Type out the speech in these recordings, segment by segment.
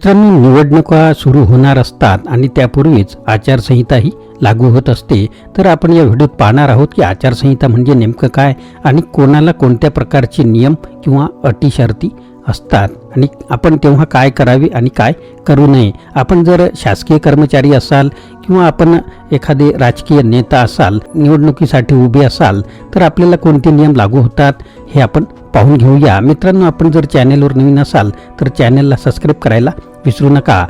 मित्रांनो निवडणुका सुरू होणार असतात आणि त्यापूर्वीच आचारसंहिताही लागू होत असते. तर आपण या व्हिडिओत पाहणार आहोत की आचारसंहिता म्हणजे नेमकं काय आणि कोणाला कोणत्या प्रकारचे नियम किंवा अटी शर्ती असतात आणि आपण तेव्हा काय करावे आणि काय करू नये. आपण जर शासकीय कर्मचारी असाल किंवा आपण एखादे राजकीय नेता असाल निवडणुकीसाठी उभे असाल तर आपल्याला कोणते नियम लागू होतात हे आपण पाहून घेऊया. मित्रांनो आपण जर चॅनेलवर नवीन असाल तर चॅनेलला सबस्क्राईब करायला विसरू नका.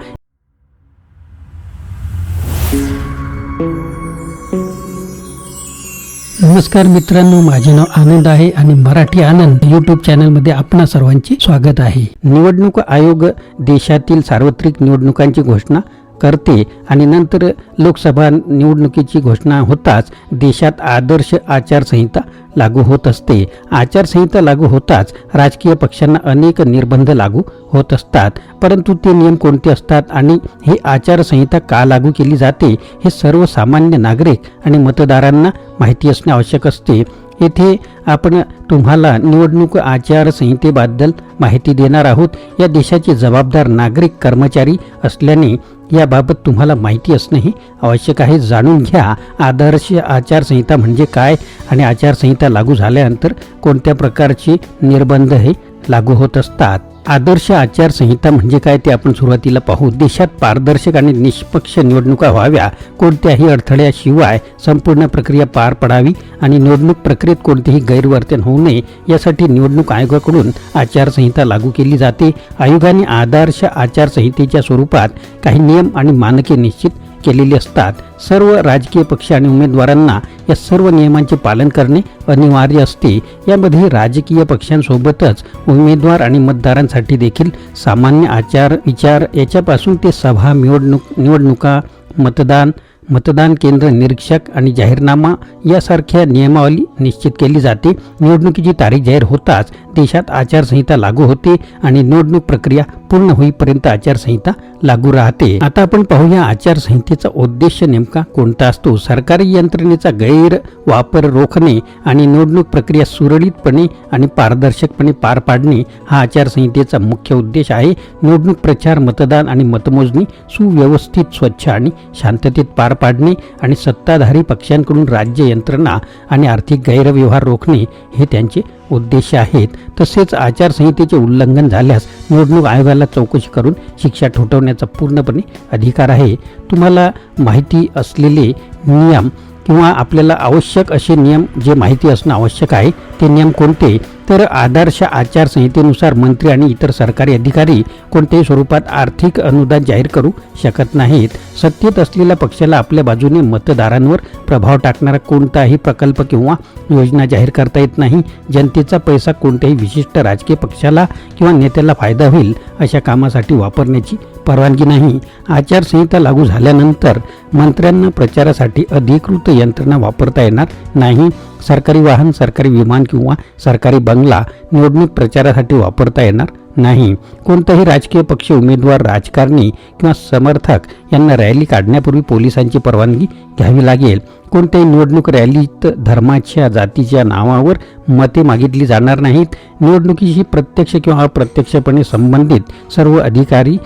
नमस्कार मित्रांनो माझे नाव आनंद आहे आणि मराठी आनंद यूट्यूब चॅनलमध्ये आपणा सर्वांचे स्वागत आहे. निवडणूक आयोग देशातील सार्वत्रिक निवडणुकांची घोषणा करते आणि नंतर लोकसभा निवडणुकीची घोषणा होताच देशात आदर्श आचारसंहिता लागू होत असते. आचारसंहिता लागू होताच राजकीय पक्षांना अनेक निर्बंध लागू होत असतात. परंतु ते नियम कोणते असतात आणि हे आचारसंहिता का लागू केली जाते हे सर्वसामान्य नागरिक आणि मतदारांना माहिती असणे आवश्यक असते. येथे आपण तुम्हाला निवडणूक आचारसंहितेबद्दल माहिती देणार आहोत. या देशाचे जबाबदार नागरिक कर्मचारी असल्याने याबाबत तुम्हाला माहिती असणंही आवश्यक आहे. जाणून घ्या आदर्श आचारसंहिता म्हणजे काय आणि आचारसंहिता लागू झाल्यानंतर कोणत्या प्रकारचे निर्बंध हे लागू होत असतात? आदर्श आचारसंहिता म्हणजे काय ते आपण सुरुवातीला पाहू. देशात पारदर्शक आणि निष्पक्ष निवडणुका व्हाव्या कोणत्याही अडथळ्याशिवाय संपूर्ण प्रक्रिया पार पडावी आणि निवडणूक प्रक्रियेत कोणतेही गैरवर्तन होऊ नये यासाठी निवडणूक आयोगाकडून आचारसंहिता लागू केली जाते. आयोगाने आदर्श आचारसंहितेच्या स्वरूपात काही नियम आणि मानके निश्चित केलेली असतात. सर्व राजकीय पक्ष आणि उमेदवारांना या सर्व नियमांचे पालन करणे अनिवार्य असते. यामध्ये राजकीय पक्षांसोबतच उमेदवार आणि मतदारांसाठी देखील सामान्य आचार विचार याच्यापासून ते सभा निवडणूक निवडणुका मतदान मतदान केंद्र निरीक्षक आणि जाहीरनामा यासारख्या नियमावली निश्चित केली जाते. निवडणुकीची तारीख जाहीर होताच देशात आचारसंहिता लागू होते आणि निवडणूक प्रक्रिया पूर्ण होईपर्यंत आचारसंहिता लागू राहते. आता आपण पाहूया आचारसंहितेचा उद्देश नेमका कोणता असतो? सरकारी यंत्रणेचा गैर वापर रोखणे आणि निवडणूक प्रक्रिया सुरळीतपणे आणि पारदर्शकपणे पार पाडणे हा आचारसंहितेचा मुख्य उद्देश आहे. निवडणूक प्रचार मतदान आणि मतमोजणी सुव्यवस्थित स्वच्छ आणि शांततेत पार पाडणे आणि सत्ताधारी पक्षांकडून राज्य यंत्रणा आणि आर्थिक गैरव्यवहार रोखणे हे त्यांचे उद्देश आहेत. तसेच आचारसंहितेचे उल्लंघन झाल्यास निवडणूक आयोगाला चौकशी करून शिक्षा ठोठवण्याचा पूर्णपणे अधिकार आहे. तुम्हाला माहिती असलेले नियम किंवा आपल्याला आवश्यक असे नियम जे माहिती असणं आवश्यक आहे ते नियम कोणते? तर आदर्श आचारसंहितेनुसार मंत्री आणि इतर सरकारी अधिकारी कोणत्याही स्वरूपात आर्थिक अनुदान जाहीर करू शकत नाहीत. सत्तेत असलेल्या पक्षाला आपल्या बाजूने मतदारांवर प्रभाव टाकणारा कोणताही प्रकल्प किंवा योजना जाहीर करता येत नाही. जनतेचा पैसा कोणत्याही विशिष्ट राजकीय पक्षाला किंवा नेत्याला फायदा होईल अशा कामासाठी वापरण्याची परवानगी नाही. आचारसंहिता लागू झाल्यानंतर मंत्र्यांना प्रचारासाठी अधिकृत यंत्रणा वापरता येणार नाही. सरकारी वाहन सरकारी विमान किंवा सरकारी बंगला निवडणूक प्रचारासाठी वापरता येणार नाही. कोणताही राजकीय पक्ष उमेदवार राजकारणी किंवा समर्थक यांना रॅली काढण्यापूर्वी पोलिसांची परवानगी घ्यावी लागेल. कोणत्याही निवडणूक रॅलीत धर्माच्या जातीच्या नावावर मते मागितली जाणार नाहीत. निवडणुकीशी प्रत्यक्ष किंवा अप्रत्यक्षपणे संबंधित सर्व अधिकारी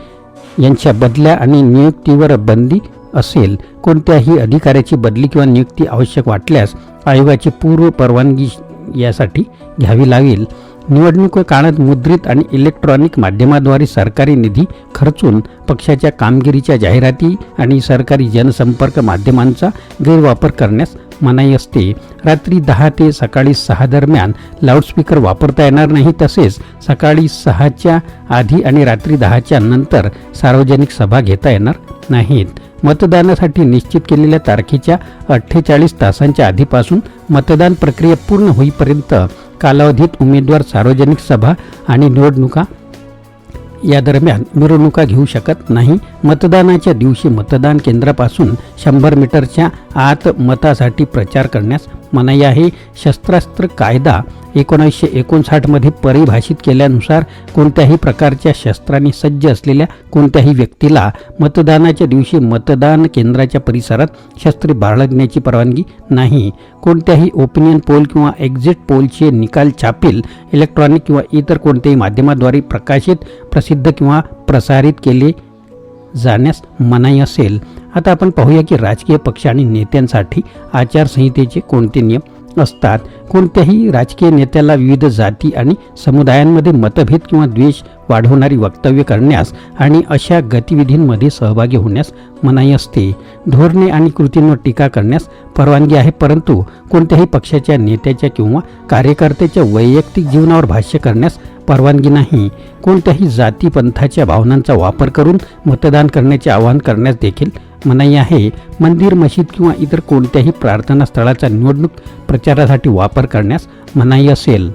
यांच्या बदल्या आणि नियुक्तीवर बंदी असेल कोणत्याही अधिकाऱ्याची बदली किंवा नियुक्ती आवश्यक वाटल्यास आयोगाची पूर्व परवानगी यासाठी घ्यावी लागेल. निवडणूक काळात मुद्रित आणि इलेक्ट्रॉनिक माध्यमाद्वारे सरकारी निधी खर्चून पक्षाच्या कामगिरीच्या जाहिराती आणि सरकारी जनसंपर्क माध्यमांचा गैरवापर करण्यास मनाई असते. रात्री दहा ते सकाळी सहा दरम्यान लाऊडस्पीकर वापरता येणार नाही तसेच सकाळी सहाच्या आधी आणि रात्री दहाच्या नंतर सार्वजनिक सभा घेता येणार नाहीत. मतदानासाठी निश्चित केलेल्या तारखेच्या अठ्ठेचाळीस तासांच्या आधीपासून मतदान प्रक्रिया पूर्ण होईपर्यंत कालावधीत उमेदवार सार्वजनिक सभा आणि निवडणुका या दरम्यान मिरवणुका घेऊ शकत नाही. मतदानाच्या दिवशी मतदान केंद्रापासून शंभर मीटरच्या आत मतासाठी प्रचार करण्यास मनाई आहे शस्त्रास्त्र कायदा एकोणीसशे एकोणसाठमध्ये परिभाषित केल्यानुसार कोणत्याही प्रकारच्या शस्त्रांनी सज्ज असलेल्या कोणत्याही व्यक्तीला मतदानाच्या दिवशी मतदान केंद्राच्या परिसरात शस्त्रे बाळगण्याची परवानगी नाही. कोणत्याही ओपिनियन पोल किंवा एक्झिट पोलचे निकाल छापील इलेक्ट्रॉनिक किंवा इतर कोणत्याही माध्यमाद्वारे प्रकाशित प्रसिद्ध किंवा प्रसारित केले जाण्यास मनाई असेल. आता आपण पाहूया की राजकीय पक्ष आणि नेत्यांसाठी आचारसंहितेचे कोणते नियम असतात? कोणत्याही राजकीय नेत्याला विविध जाती आणि समुदायांमध्ये मतभेद किंवा द्वेष वाढवणारी वक्तव्य करण्यास आणि अशा गतिविधींमध्ये सहभागी होण्यास मनाई असते. धोरणे आणि कृतींवर टीका करण्यास परवानगी आहे परंतु कोणत्याही पक्षाच्या नेत्याच्या किंवा कार्यकर्त्याच्या वैयक्तिक जीवनावर भाष्य करण्यास परवानगी नाही. कोणत्याही जाती पंथाच्या भावनांचा वापर करून मतदान करण्याचे आवाहन करण्यास देखील मनाई आहे मंदिर मशीद किंवा इतर कोणत्याही प्रार्थना स्थळाचा निवडणूक प्रचारासाठी वापर करण्यास मनाई असेल.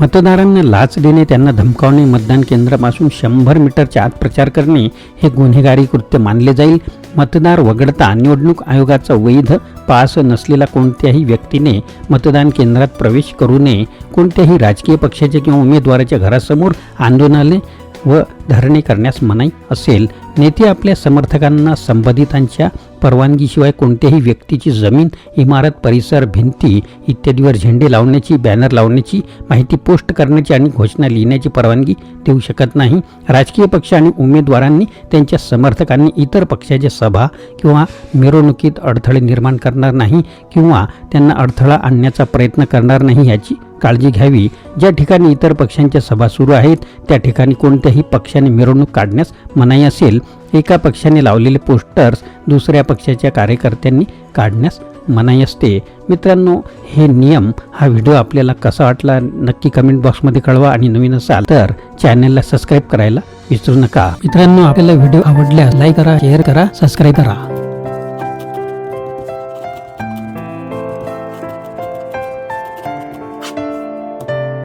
मतदारांना लाच देणे त्यांना धमकावणे मतदान केंद्रापासून शंभर मीटरच्या आत प्रचार करणे हे गुन्हेगारी कृत्य मानले जाईल. मतदार वगळता निवडणूक आयोगाचा वैध पास नसलेला कोणत्याही व्यक्तीने मतदान केंद्रात प्रवेश करू नये. कोणत्याही राजकीय पक्षाच्या किंवा उमेदवाराच्या घरासमोर आंदोलने व धरणे करण्यास मनाई असेल नेते आपल्या समर्थकांना संबंधितांच्या परवानगीशिवाय कोणत्याही व्यक्तीची जमीन इमारत परिसर भिंती इत्यादीवर झेंडे लावण्याची बॅनर लावण्याची माहिती पोस्ट करण्याची आणि घोषणा लिहिण्याची परवानगी देऊ शकत नाही. राजकीय पक्ष आणि उमेदवारांनी त्यांच्या समर्थकांनी इतर पक्षाच्या सभा किंवा मिरवणुकीत अडथळे निर्माण करणार नाही किंवा त्यांना अडथळा आणण्याचा प्रयत्न करणार नाही याची काळजी घ्यावी. ज्या ठिकाणी इतर पक्षांच्या सभा सुरू आहेत त्या ठिकाणी कोणत्याही पक्षाने मिरवणूक काढण्यास मनाई असेल एका पक्षाने लावलेले पोस्टर्स दुसऱ्या पक्षाच्या कार्यकर्त्यांनी काढण्यास मनाई असते. मित्रांनो हे नियम हा व्हिडिओ आपल्याला कसा वाटला नक्की कमेंट बॉक्समध्ये कळवा आणि नवीन असाल तर चॅनलला सबस्क्राईब करायला विसरू नका. मित्रांनो आपल्याला व्हिडिओ आवडल्यास लाईक करा शेअर करा सबस्क्राईब करा.